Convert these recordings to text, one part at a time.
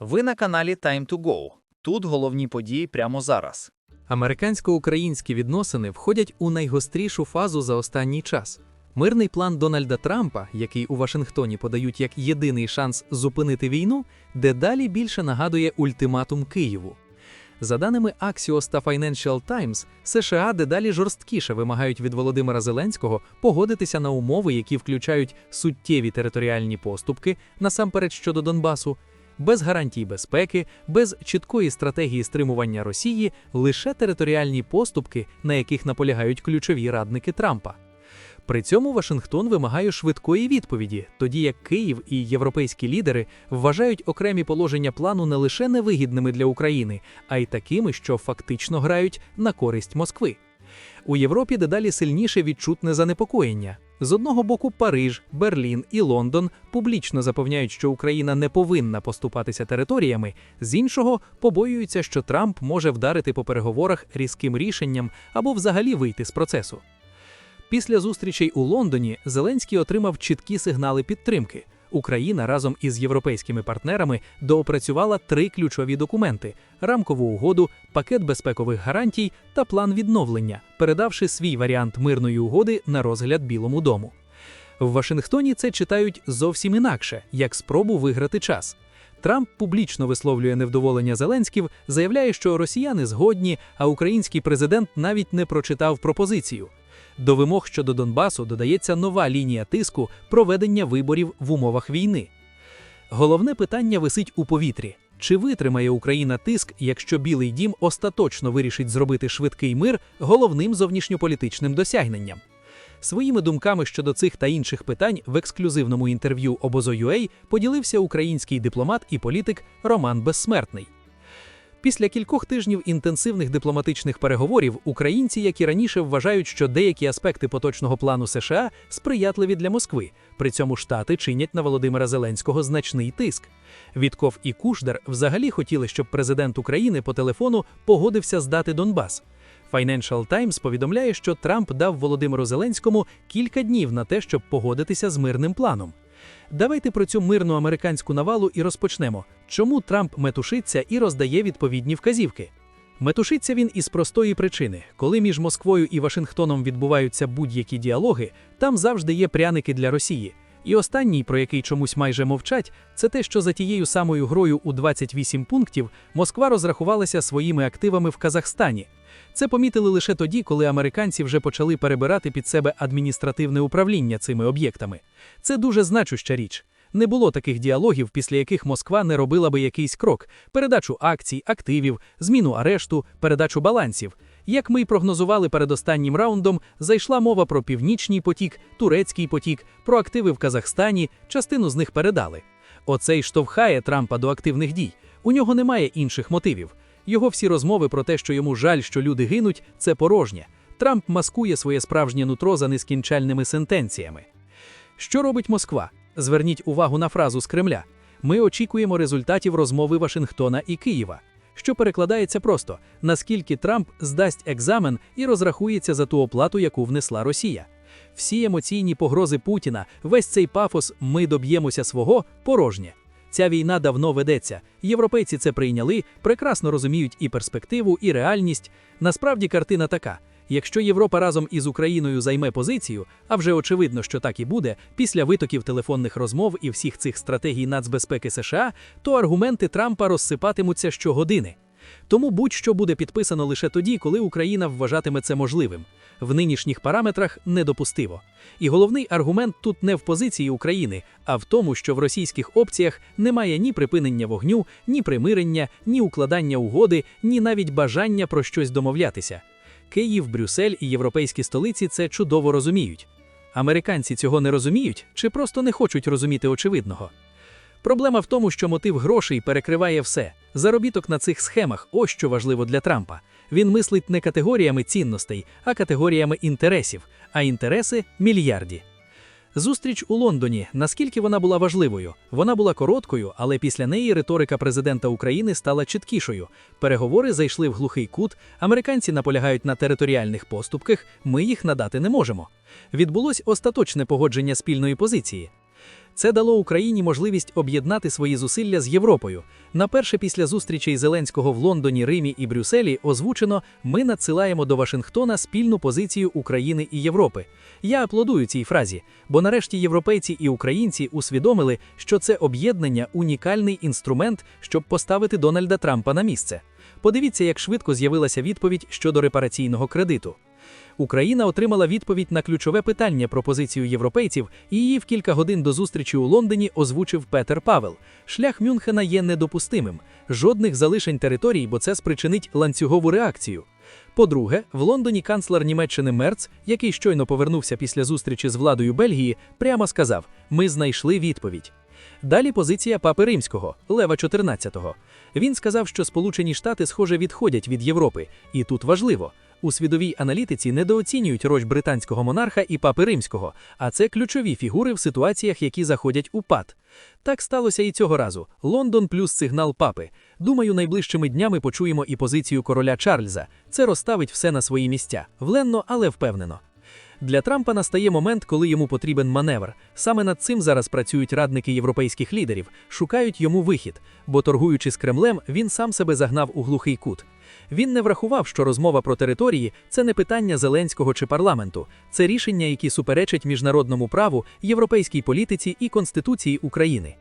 Ви на каналі Time to Go. Тут головні події прямо зараз. Американсько-українські відносини входять у найгострішу фазу за останній час. Мирний план Дональда Трампа, який у Вашингтоні подають як єдиний шанс зупинити війну, дедалі більше нагадує ультиматум Києву. За даними Axios та Financial Times, США дедалі жорсткіше вимагають від Володимира Зеленського погодитися на умови, які включають суттєві територіальні поступки, насамперед щодо Донбасу, без гарантій безпеки, без чіткої стратегії стримування Росії, лише територіальні поступки, на яких наполягають ключові радники Трампа. При цьому Вашингтон вимагає швидкої відповіді, тоді як Київ і європейські лідери вважають окремі положення плану не лише невигідними для України, а й такими, що фактично грають на користь Москви. У Європі дедалі сильніше відчутне занепокоєння. З одного боку, Париж, Берлін і Лондон публічно запевняють, що Україна не повинна поступатися територіями, з іншого побоюються, що Трамп може вдарити по переговорах різким рішенням або взагалі вийти з процесу. Після зустрічей у Лондоні Зеленський отримав чіткі сигнали підтримки. Україна разом із європейськими партнерами доопрацювала три ключові документи: рамкову угоду, пакет безпекових гарантій та план відновлення, передавши свій варіант мирної угоди на розгляд Білому дому. В Вашингтоні це читають зовсім інакше, як спробу виграти час. Трамп публічно висловлює невдоволення Зеленськів, заявляє, що росіяни згодні, а український президент навіть не прочитав пропозицію. До вимог щодо Донбасу додається нова лінія тиску проведення виборів в умовах війни. Головне питання висить у повітрі: чи витримає Україна тиск, якщо Білий дім остаточно вирішить зробити швидкий мир головним зовнішньополітичним досягненням? Своїми думками щодо цих та інших питань в ексклюзивному інтерв'ю Обозо.ua поділився український дипломат і політик Роман Безсмертний. Після кількох тижнів інтенсивних дипломатичних переговорів українці, як і раніше, вважають, що деякі аспекти поточного плану США сприятливі для Москви. При цьому штати чинять на Володимира Зеленського значний тиск. Вітков і Кушдер взагалі хотіли, щоб президент України по телефону погодився здати Донбас. Financial Times повідомляє, що Трамп дав Володимиру Зеленському кілька днів на те, щоб погодитися з мирним планом. Давайте про цю мирну американську навалу і розпочнемо. Чому Трамп метушиться і роздає відповідні вказівки? Метушиться він із простої причини: коли між Москвою і Вашингтоном відбуваються будь-які діалоги, там завжди є пряники для Росії. І останній, про який чомусь майже мовчать, це те, що за тією самою грою у 28 пунктів Москва розрахувалася своїми активами в Казахстані. Це помітили лише тоді, коли американці вже почали перебирати під себе адміністративне управління цими об'єктами. Це дуже значуща річ. Не було таких діалогів, після яких Москва не робила би якийсь крок: передачу акцій, активів, зміну арешту, передачу балансів. Як ми й прогнозували перед останнім раундом, зайшла мова про північний потік, турецький потік, про активи в Казахстані, частину з них передали. Оце й штовхає Трампа до активних дій. У нього немає інших мотивів. Його всі розмови про те, що йому жаль, що люди гинуть, це порожнє. Трамп маскує своє справжнє нутро за нескінчальними сентенціями. Що робить Москва? Зверніть увагу на фразу з Кремля: ми очікуємо результатів розмови Вашингтона і Києва. Що перекладається просто, наскільки Трамп здасть екзамен і розрахується за ту оплату, яку внесла Росія. Всі емоційні погрози Путіна, весь цей пафос Ми доб'ємося свого порожнє. Ця війна давно ведеться. Європейці це прийняли, прекрасно розуміють і перспективу, і реальність. Насправді картина така: якщо Європа разом із Україною займе позицію, а вже очевидно, що так і буде, після витоків телефонних розмов і всіх цих стратегій нацбезпеки США, то аргументи Трампа розсипатимуться щогодини. Тому будь-що буде підписано лише тоді, коли Україна вважатиме це можливим. В нинішніх параметрах недопустиво. І головний аргумент тут не в позиції України, а в тому, що в російських опціях немає ні припинення вогню, ні примирення, ні укладання угоди, ні навіть бажання про щось домовлятися. Київ, Брюссель і європейські столиці це чудово розуміють. Американці цього не розуміють чи просто не хочуть розуміти очевидного. Проблема в тому, що мотив грошей перекриває все. Заробіток на цих схемах ось що важливо для Трампа. Він мислить не категоріями цінностей, а категоріями інтересів, а інтереси мільярді. Зустріч у Лондоні. Наскільки вона була важливою? Вона була короткою, але після неї риторика президента України стала чіткішою. Переговори зайшли в глухий кут. Американці наполягають на територіальних поступках. Ми їх надати не можемо. Відбулось остаточне погодження спільної позиції. Це дало Україні можливість об'єднати свої зусилля з Європою. Наперше після зустрічей Зеленського в Лондоні, Римі і Брюсселі озвучено: ми надсилаємо до Вашингтона спільну позицію України і Європи. Я аплодую цій фразі, бо нарешті європейці і українці усвідомили, що це об'єднання унікальний інструмент, щоб поставити Дональда Трампа на місце. Подивіться, як швидко з'явилася відповідь щодо репараційного кредиту. Україна отримала відповідь на ключове питання про позицію європейців, і її в кілька годин до зустрічі у Лондоні озвучив Петер Павел. Шлях Мюнхена є недопустимим. Жодних залишень територій, бо це спричинить ланцюгову реакцію. По-друге, в Лондоні канцлер Німеччини Мерц, який щойно повернувся після зустрічі з владою Бельгії, прямо сказав: Ми знайшли відповідь. Далі позиція папи римського Лева XIV. Він сказав, що Сполучені Штати, схоже, відходять від Європи, і тут важливо. У свідовій аналітиці недооцінюють роль британського монарха і папи римського, а це ключові фігури в ситуаціях, які заходять у пад. Так сталося і цього разу. Лондон плюс сигнал папи. Думаю, найближчими днями почуємо і позицію короля Чарльза. Це розставить все на свої місця. Вленно, але впевнено. Для Трампа настає момент, коли йому потрібен маневр. Саме над цим зараз працюють радники європейських лідерів, шукають йому вихід, бо торгуючи з Кремлем, він сам себе загнав у глухий кут. Він не врахував, що розмова про території це не питання Зеленського чи парламенту, це рішення, які суперечать міжнародному праву, європейській політиці і Конституції України.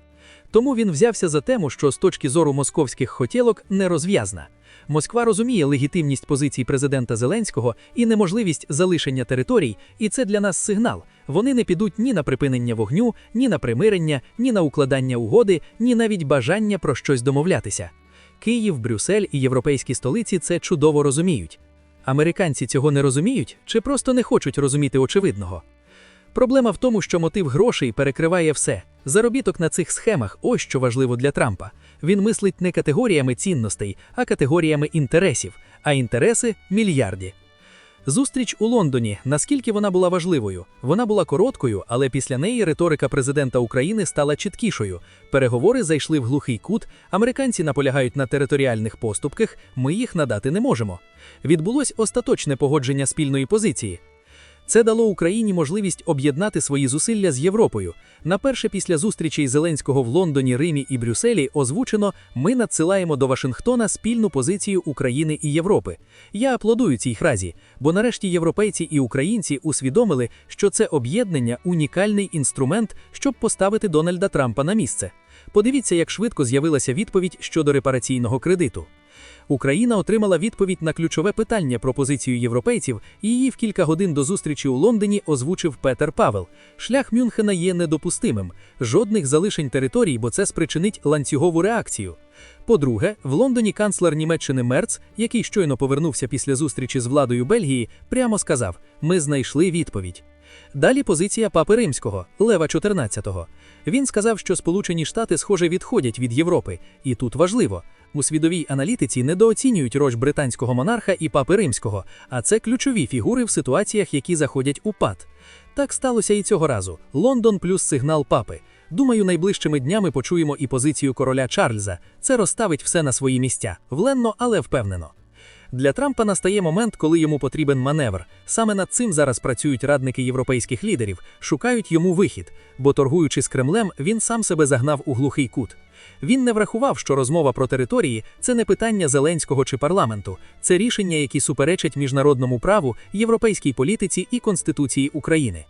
Тому він взявся за тему, що з точки зору московських хотілок нерозв'язна. Москва розуміє легітимність позицій президента Зеленського і неможливість залишення територій, і це для нас сигнал. Вони не підуть ні на припинення вогню, ні на примирення, ні на укладання угоди, ні навіть бажання про щось домовлятися. Київ, Брюссель і європейські столиці це чудово розуміють. Американці цього не розуміють чи просто не хочуть розуміти очевидного. Проблема в тому, що мотив грошей перекриває все. Заробіток на цих схемах ось що важливо для Трампа. Він мислить не категоріями цінностей, а категоріями інтересів, а інтереси мільярді. Зустріч у Лондоні. Наскільки вона була важливою? Вона була короткою, але після неї риторика президента України стала чіткішою. Переговори зайшли в глухий кут. Американці наполягають на територіальних поступках. Ми їх надати не можемо. Відбулось остаточне погодження спільної позиції. Це дало Україні можливість об'єднати свої зусилля з Європою. Наперше після зустрічей Зеленського в Лондоні, Римі і Брюсселі озвучено: ми надсилаємо до Вашингтона спільну позицію України і Європи. Я аплодую цій фразі, бо нарешті європейці і українці усвідомили, що це об'єднання унікальний інструмент, щоб поставити Дональда Трампа на місце. Подивіться, як швидко з'явилася відповідь щодо репараційного кредиту. Україна отримала відповідь на ключове питання про позицію європейців, і її в кілька годин до зустрічі у Лондоні озвучив Петер Павел. Шлях Мюнхена є недопустимим. Жодних залишень територій, бо це спричинить ланцюгову реакцію. По-друге, в Лондоні канцлер Німеччини Мерц, який щойно повернувся після зустрічі з владою Бельгії, прямо сказав: Ми знайшли відповідь. Далі позиція папи римського Лева XIV. Він сказав, що Сполучені Штати, схоже, відходять від Європи, і тут важливо. У свідовій аналітиці недооцінюють роль британського монарха і папи римського, а це ключові фігури в ситуаціях, які заходять у пад. Так сталося і цього разу: Лондон плюс сигнал папи. Думаю, найближчими днями почуємо і позицію короля Чарльза. Це розставить все на свої місця, вленно, але впевнено. Для Трампа настає момент, коли йому потрібен маневр. Саме над цим зараз працюють радники європейських лідерів, шукають йому вихід, бо торгуючи з Кремлем, він сам себе загнав у глухий кут. Він не врахував, що розмова про території це не питання Зеленського чи парламенту, це рішення, які суперечать міжнародному праву, європейській політиці і Конституції України.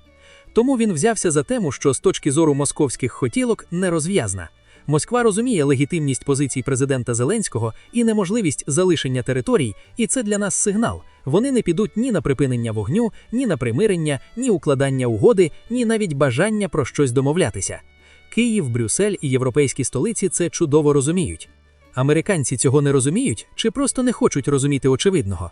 Тому він взявся за тему, що з точки зору московських хотілок нерозв'язна. Москва розуміє легітимність позицій президента Зеленського і неможливість залишення територій, і це для нас сигнал. Вони не підуть ні на припинення вогню, ні на примирення, ні укладання угоди, ні навіть бажання про щось домовлятися. Київ, Брюссель і європейські столиці це чудово розуміють. Американці цього не розуміють чи просто не хочуть розуміти очевидного.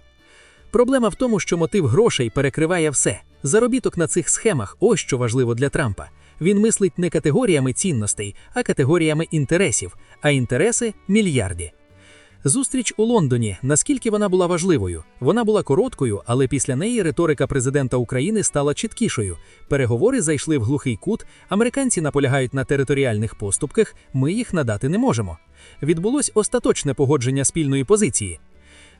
Проблема в тому, що мотив грошей перекриває все. Заробіток на цих схемах ось що важливо для Трампа. Він мислить не категоріями цінностей, а категоріями інтересів, а інтереси мільярді. Зустріч у Лондоні. Наскільки вона була важливою? Вона була короткою, але після неї риторика президента України стала чіткішою. Переговори зайшли в глухий кут. Американці наполягають на територіальних поступках. Ми їх надати не можемо. Відбулось остаточне погодження спільної позиції.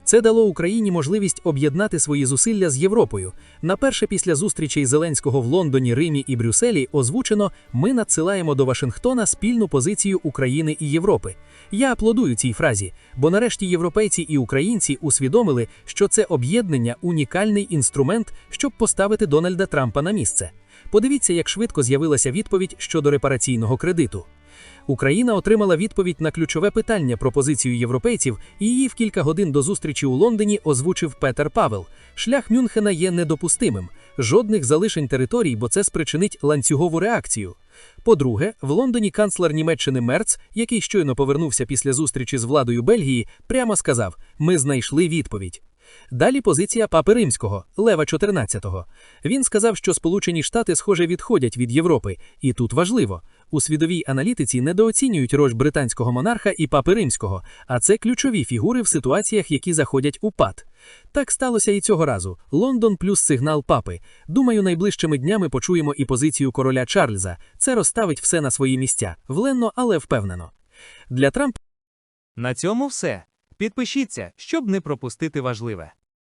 Це дало Україні можливість об'єднати свої зусилля з Європою. Наперше після зустрічей Зеленського в Лондоні, Римі і Брюсселі озвучено: ми надсилаємо до Вашингтона спільну позицію України і Європи. Я аплодую цій фразі, бо нарешті європейці і українці усвідомили, що це об'єднання унікальний інструмент, щоб поставити Дональда Трампа на місце. Подивіться, як швидко з'явилася відповідь щодо репараційного кредиту. Україна отримала відповідь на ключове питання про позицію європейців, і її в кілька годин до зустрічі у Лондоні озвучив Петер Павел. Шлях Мюнхена є недопустимим. Жодних залишень територій, бо це спричинить ланцюгову реакцію. По-друге, в Лондоні канцлер Німеччини Мерц, який щойно повернувся після зустрічі з владою Бельгії, прямо сказав: Ми знайшли відповідь. Далі позиція папи римського Лева XIV. Він сказав, що Сполучені Штати, схоже, відходять від Європи, і тут важливо. У свідовій аналітиці недооцінюють роль британського монарха і папи римського, а це ключові фігури в ситуаціях, які заходять у пад. Так сталося і цього разу. Лондон плюс сигнал папи. Думаю, найближчими днями почуємо і позицію короля Чарльза. Це розставить все на свої місця, вленно, але впевнено. Для Трампа На цьому все. Підпишіться, щоб не пропустити важливе.